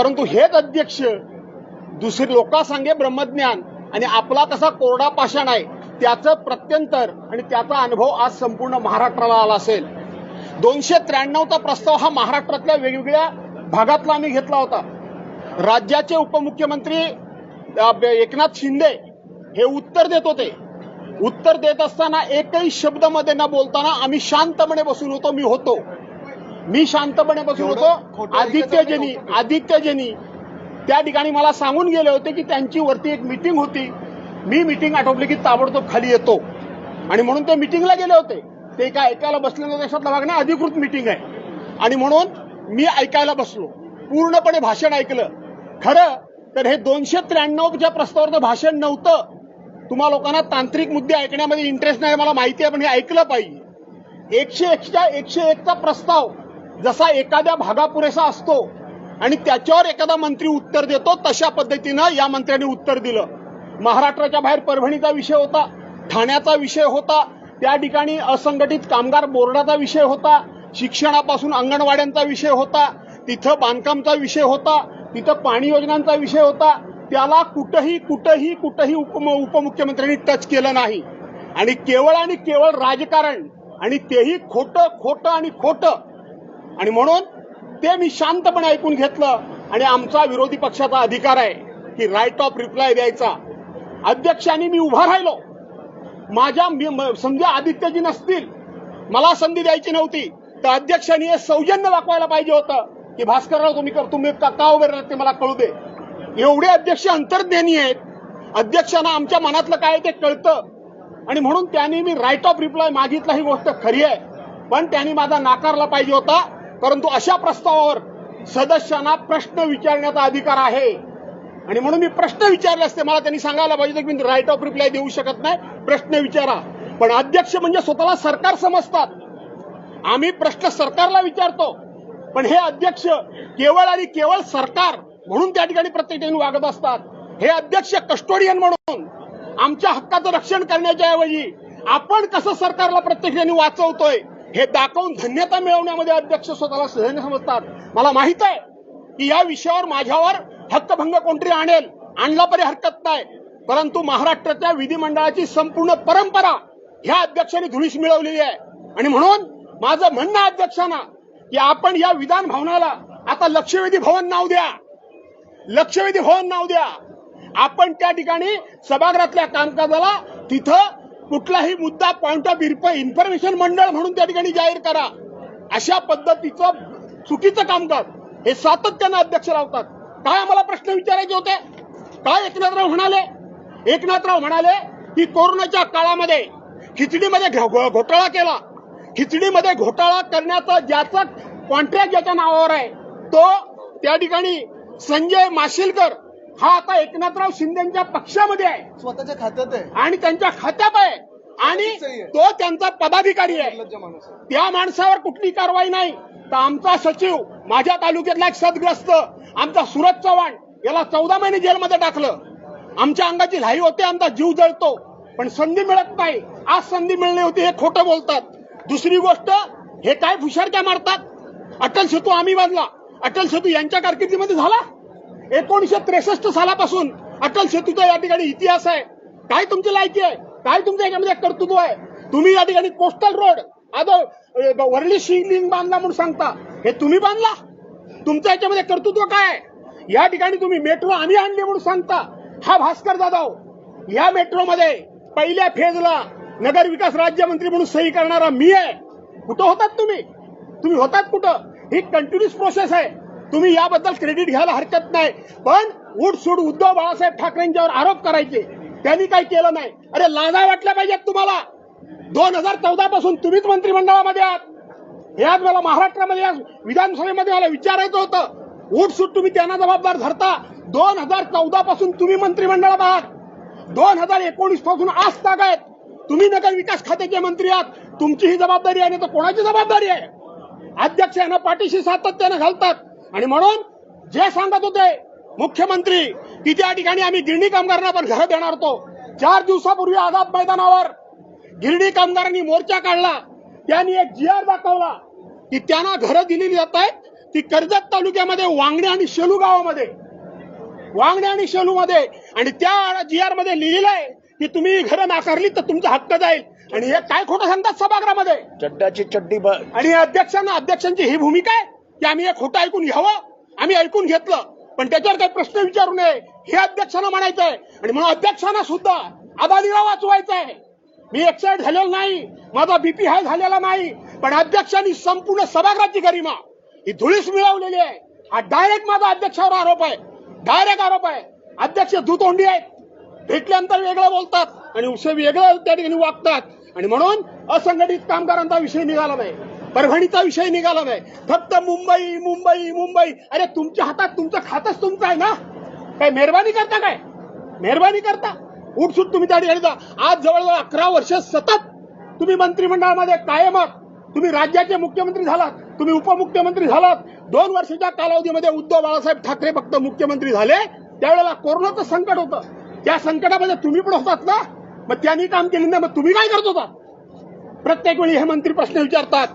परंतु हेच अध्यक्ष दुसरे लोकांसांगे ब्रह्मज्ञान आणि आपला कसा कोरडा पाषाण आहे त्याचं प्रत्यंतर आणि त्याचा अनुभव आज संपूर्ण महाराष्ट्राला आला असेल. दोनशे त्र्याण्णवचा प्रस्ताव हा महाराष्ट्रातल्या वेगवेगळ्या भागातला आम्ही घेतला होता. राज्याचे उपमुख्यमंत्री एकनाथ शिंदे हे उत्तर देत होते. उत्तर देत असताना एकही शब्दमध्ये न बोलताना आम्ही शांतपणे बसून होतो मी होतो. मी शांतपणे बसून होतो. आदित्यजनी. आदित्यजनी त्या ठिकाणी मला सांगून गेले होते की त्यांची वरती एक मिटिंग होती. मी मिटिंग आटोपली की ताबडतोब खाली येतो. आणि म्हणून ते मिटिंगला गेले होते. ते एका ऐकायला बसलेल्या देशातला भाग नाही अधिकृत मिटिंग आहे. आणि म्हणून मी ऐकायला बसलो. पूर्णपणे भाषण ऐकलं. खरं तर हे दोनशे त्र्याण्णवच्या प्रस्तावाचं भाषण नव्हतं. तुम्हा लोकांना तांत्रिक मुद्दे ऐकण्यामध्ये इंटरेस्ट नाही मला माहिती आहे पण हे ऐकलं पाहिजे. एकशे एकच्या एकशे एकचा प्रस्ताव जसा एखाद्या भागा पुरेसा असतो आणि त्याच्यावर एखादा मंत्री उत्तर देतो तशा पद्धतीनं या मंत्र्यांनी उत्तर दिलं. महाराष्ट्राच्या बाहेर परभणीचा विषय होता ठाण्याचा विषय होता त्या ठिकाणी असंघटित कामगार बोर्डाचा विषय होता शिक्षणापासून अंगणवाड्यांचा विषय होता तिथं बांधकामचा विषय होता तिथं पाणी योजनांचा विषय होता त्याला कुठंही कुठंही कुठंही उपम उपमुख्यमंत्र्यांनी टच केलं नाही. आणि केवळ आणि केवळ राजकारण आणि तेही खोटं खोटं आणि खोटं आणि म्हणून ते मी शांतपणे ऐकून घेतलं. आणि आमचा विरोधी पक्षाचा अधिकार आहे की राईट ऑफ रिप्लाय द्यायचा. अध्यक्षांनी मी उभा राहिलो. माझ्या समजा आदित्यजी नसतील मला संधी द्यायची नव्हती तर अध्यक्षांनी हे सौजन्य दाखवायला पाहिजे होतं की भास्करराव तुम्ही कर- तुम्ही का उभे राहत ते मला कळू दे. एवढे अध्यक्ष अंतर्ज्ञानी आहेत. अध्यक्षांना आमच्या मनातलं काय ते कळतं. आणि म्हणून त्यांनी मी राईट ऑफ रिप्लाय मागितला ही गोष्ट खरी आहे. पण त्यांनी माझा नाकारला पाहिजे होता. परंतु अशा प्रस्तावावर सदस्यांना प्रश्न विचारण्याचा अधिकार आहे. आणि म्हणून मी प्रश्न विचारले असते. मला त्यांनी सांगायला पाहिजे की मी राईट ऑफ रिप्लाय देऊ शकत नाही. प्रश्न विचारा. पण अध्यक्ष म्हणजे स्वतःला सरकार समजतात. आम्ही प्रश्न सरकारला विचारतो. पण हे अध्यक्ष केवळ आणि केवळ सरकार म्हणून त्या ठिकाणी प्रत्येक ठिकाणी वागत असतात. हे अध्यक्ष कस्टोडियन म्हणून आमच्या हक्काचं रक्षण करण्याच्या ऐवजी आपण कसं सरकारला प्रत्येक ठिकाणी वाचवतोय? हे दाखवून धन्यता मिळवण्यामध्ये अध्यक्ष स्वतःला सहन समजतात. मला माहीत आहे की या विषयावर माझ्यावर हक्कभंग कोणतरी आणेल आणला तरी हरकत नाही. परंतु महाराष्ट्राच्या विधिमंडळाची संपूर्ण परंपरा ह्या अध्यक्षांनी धुळीस मिळवलेली आहे. आणि म्हणून माझं म्हणणं अध्यक्षांना की आपण या विधान भवनाला आता लक्षवेधी भवन नाव द्या. लक्षवेधी भवन नाव द्या. आपण त्या ठिकाणी सभागृहातल्या कामकाजाला तिथं कुठलाही मुद्दा पॉइंट ऑफ इन्फॉर्मेशन मंडळ म्हणून त्या ठिकाणी जाहीर करा. अशा पद्धतीचं चुकीचं कामकाज हे सातत्यानं अध्यक्ष लावतात. काय आम्हाला प्रश्न विचारायचे होते? काय एकनाथराव म्हणाले? एकनाथराव म्हणाले की कोरोनाच्या काळामध्ये खिचडीमध्ये घोटाळा केला. खिचडीमध्ये घोटाळा करण्याचा ज्याचा कॉन्ट्रॅक्ट ज्याच्या नावावर आहे तो त्या ठिकाणी संजय माशेलकर हा आता एकनाथराव शिंदेच्या पक्षामध्ये आहे. स्वतःच्या खात्यात आहे. आणि त्यांच्या खात्यात आहे. आणि तो त्यांचा पदाधिकारी आहे. त्या माणसावर कुठली कारवाई नाही. तर आमचा सचिव माझ्या तालुक्यातला एक सदग्रस्त आमचा सुरज चव्हाण याला चौदा महिने जेलमध्ये टाकलं. आमच्या अंगाची लाही होते आमचा जीव जळतो. पण संधी मिळत नाही. आज संधी मिळली होती हे खोटं बोलतात. दुसरी गोष्ट हे काय फुशारक्या मारतात? अटल सेतू आम्ही बांधला. अटल सेतू यांच्या कारकिर्दीमध्ये झाला? एकोणीशे त्रेसष्ट सालापासून अटल सेतूचा या ठिकाणी इतिहास आहे. काय तुमची लायकी आहे? काय तुमच्या याच्यामध्ये कर्तृत्व आहे? तुम्ही या ठिकाणी कोस्टल रोड आदर वरली शिवलिंग बांधला म्हणून सांगता. हे तुम्ही बांधला? तुमच्या याच्यामध्ये कर्तृत्व काय आहे? या ठिकाणी तुम्ही मेट्रो आम्ही आणली म्हणून सांगता. हा भास्कर जाधव या मेट्रोमध्ये पहिल्या फेजला नगर विकास राज्यमंत्री म्हणून सही करणारा मी आहे. कुठं होतात तुम्ही? तुम्ही होतात कुठं? ही कंटिन्युअस प्रोसेस आहे. तुम्ही याबद्दल क्रेडिट घ्यायला हरकत नाही. पण उठसूट उद्धव बाळासाहेब ठाकरेंच्यावर आरोप करायचे. त्यांनी काही केलं नाही. अरे लाजा वाटल्या पाहिजेत तुम्हाला. दोन हजार चौदा पासून तुम्हीच मंत्रिमंडळामध्ये आहात. हे आज मला महाराष्ट्रामध्ये आज विधानसभेमध्ये मला विचारायचं होतं. उठसूट तुम्ही त्यांना जबाबदार धरता. दोन हजार चौदा पासून तुम्ही मंत्रिमंडळात आहात. दोन हजार एकोणीसपासून आज ताग आहेत. तुम्ही नगर विकास खात्याचे मंत्री आहात. तुमची ही जबाबदारी आहे तर कोणाची जबाबदारी आहे? अध्यक्ष यांना पाठीशी सातत्यानं घालतात. आणि म्हणून जे सांगत होते मुख्यमंत्री की त्या ठिकाणी आम्ही गिरणी कामगारांना पण घरं देणार होतो. चार दिवसापूर्वी आझाद मैदानावर गिरणी कामगारांनी मोर्चा काढला. त्यांनी एक जी आर दाखवला की त्यांना घरं दिलेली जात आहेत. ती कर्जत तालुक्यामध्ये वांगणे आणि शेलू गावामध्ये. वांगणे आणि शेलू मध्ये आणि त्या जी आरमध्ये लिहिलेलं आहे की तुम्ही घरं नाकारली तर तुमचा हक्क जाईल. आणि हे काय खोटं सांगतात सभागृहामध्ये? चड्डाची चड्डी आणि अध्यक्षांना अध्यक्षांची ही भूमिका आहे. की आम्ही हे खोटं ऐकून घ्यावं? आम्ही ऐकून घेतलं. पण त्याच्यावर काही प्रश्न विचारू नये. हे अध्यक्षांना म्हणायचं आहे आणि म्हणून अध्यक्षांना सुद्धा आबादीला वाचवायचं आहे मी एक्साइट झालेलो नाही. माझा बीपी हाय झालेला नाही. पण अध्यक्षांनी संपूर्ण सभागृहाची गरिमा ही धुळीस मिळवलेली आहे. हा डायरेक्ट माझा अध्यक्षावर आरोप आहे. डायरेक्ट आरोप आहे. अध्यक्ष दुतोंडी आहेत. भेटल्यानंतर वेगळं बोलतात आणि उसे वेगळं त्या ठिकाणी वागतात. आणि म्हणून असंघटित कामगारांचा विषय निघाला नाही. परभणीचा विषय निघाला नाही. फक्त मुंबई मुंबई मुंबई. अरे तुमच्या हातात तुमचं खातच तुमचं आहे ना? काय मेहरबानी करता काय? मेहरबानी करता? उठसूट तुम्ही त्या ठिकाणी जा. आज जवळजवळ अकरा वर्ष सतत तुम्ही मंत्रिमंडळामध्ये कायम आहात. तुम्ही राज्याचे मुख्यमंत्री झालात. तुम्ही उपमुख्यमंत्री झालात. दोन वर्षाच्या कालावधीमध्ये उद्धव बाळासाहेब ठाकरे फक्त मुख्यमंत्री झाले. त्यावेळेला कोरोनाचं संकट होतं. त्या संकटामध्ये तुम्ही पण होतात ना? मग त्यांनी काम केलं नाही मग तुम्ही काय करत होता प्रत्येक वेळी हे मंत्री प्रश्न विचारतात.